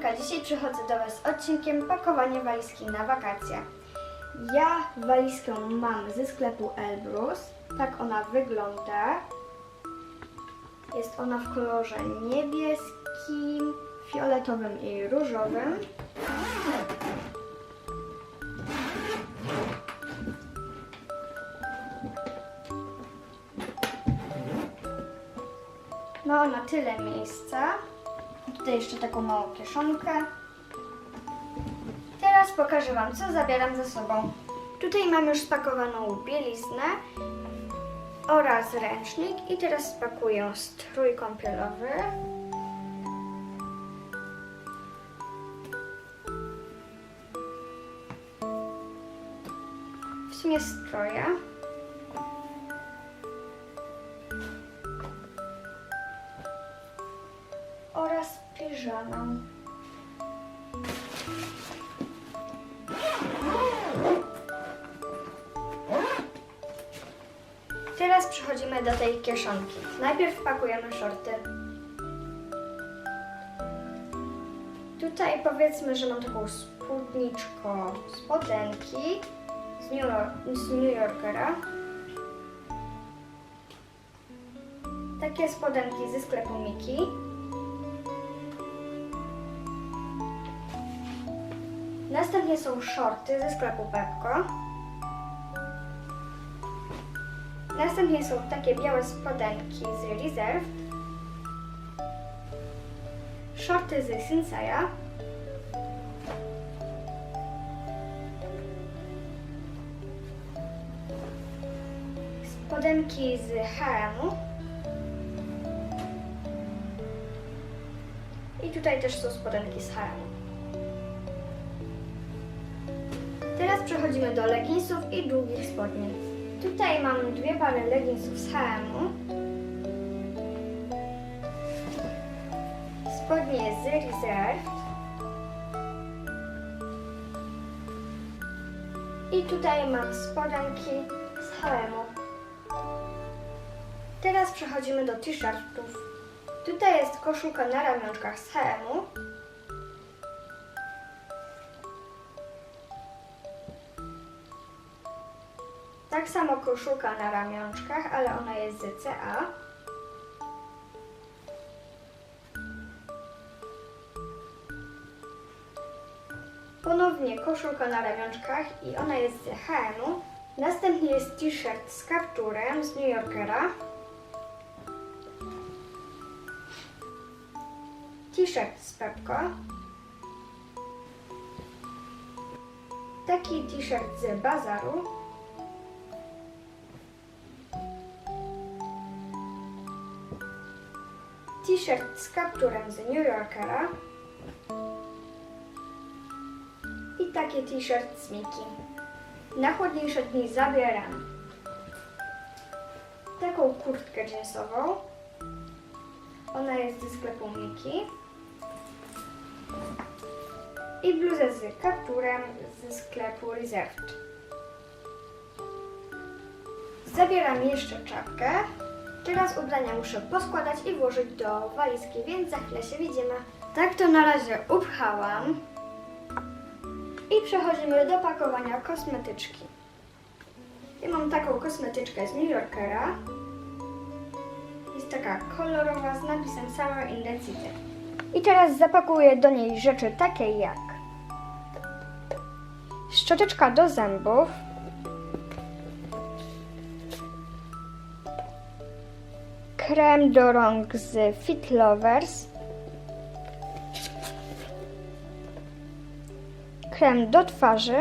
Dzisiaj przychodzę do Was z odcinkiem pakowania walizki na wakacje. Ja walizkę mam ze sklepu Elbrus. Tak ona wygląda. Jest ona w kolorze niebieskim, fioletowym i różowym. Ma ona tyle miejsca. Tutaj jeszcze taką małą kieszonkę. Teraz pokażę Wam, co zabieram ze sobą. Tutaj mam już spakowaną bieliznę oraz ręcznik i teraz spakuję strój kąpielowy. W sumie stroje. Piżamę. Teraz przechodzimy do tej kieszonki. Najpierw pakujemy shorty. Tutaj powiedzmy, że mam taką spódniczko spodenki z New, z New Yorkera. Takie spodenki ze sklepu Miki. Następnie są shorty ze sklepu Pepko. Następnie są takie białe spodenki z Reserved. Shorty z Sinsaya. Spodenki z H&M. I tutaj też są spodenki z H&M. Teraz przechodzimy do leginsów i długich spodni. Tutaj mam dwie pary leginsów z H&M. Spodnie z Reserved. I tutaj mam spodenki z H&M. Teraz przechodzimy do t-shirtów. Tutaj jest koszulka na ramionczkach z H&M. Tak samo koszulka na ramionczkach, ale ona jest z CA. Ponownie koszulka na ramionczkach i ona jest z H&M. Następnie jest t-shirt z kapturem z New Yorkera. T-shirt z Pepko. Taki t-shirt z Bazaru. T-shirt z kapturem z New Yorkera i taki t-shirt z Miki. Na chłodniejsze dni zabieram taką kurtkę jeansową. Ona jest ze sklepu Miki. I bluzę z kapturem ze sklepu Reserved. Zabieram jeszcze czapkę. Teraz ubrania muszę poskładać i włożyć do walizki, więc za chwilę się widzimy. Tak to na razie upchałam. I przechodzimy do pakowania kosmetyczki. Ja mam taką kosmetyczkę z New Yorkera. Jest taka kolorowa z napisem Summer in the City. I teraz zapakuję do niej rzeczy takie jak szczoteczka do zębów, krem do rąk z Fit Lovers, krem do twarzy,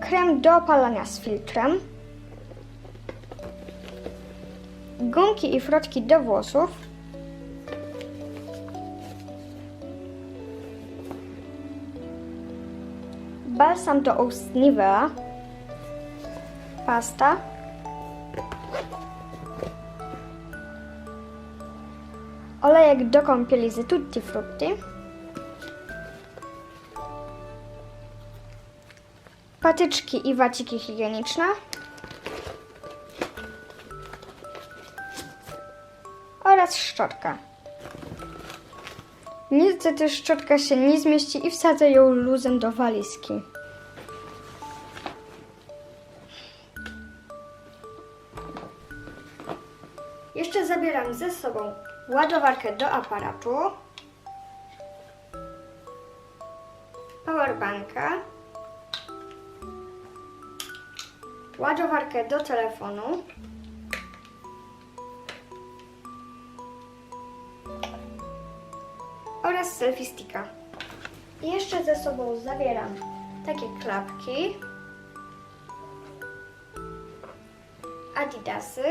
krem do opalania z filtrem, gumki i frotki do włosów, balsam do ust Nivea, pasta, olejek do kąpieli z Tutti Frutti, patyczki i waciki higieniczne, oraz szczotka. Niestety szczotka się nie zmieści i wsadzę ją luzem do walizki. Jeszcze zabieram ze sobą ładowarkę do aparatu, powerbanka, ładowarkę do telefonu, oraz selfie sticka. Jeszcze ze sobą zabieram takie klapki, adidasy,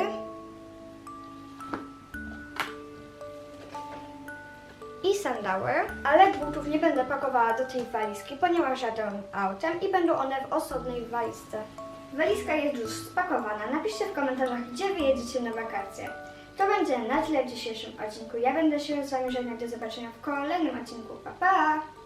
i sandały, ale butów nie będę pakowała do tej walizki, ponieważ jadę autem i będą one w osobnej walizce. Walizka jest już spakowana. Napiszcie w komentarzach, gdzie wy jedziecie na wakacje. To będzie na tyle w dzisiejszym odcinku. Ja będę się z Wami żegnać. Do zobaczenia w kolejnym odcinku. Pa, pa!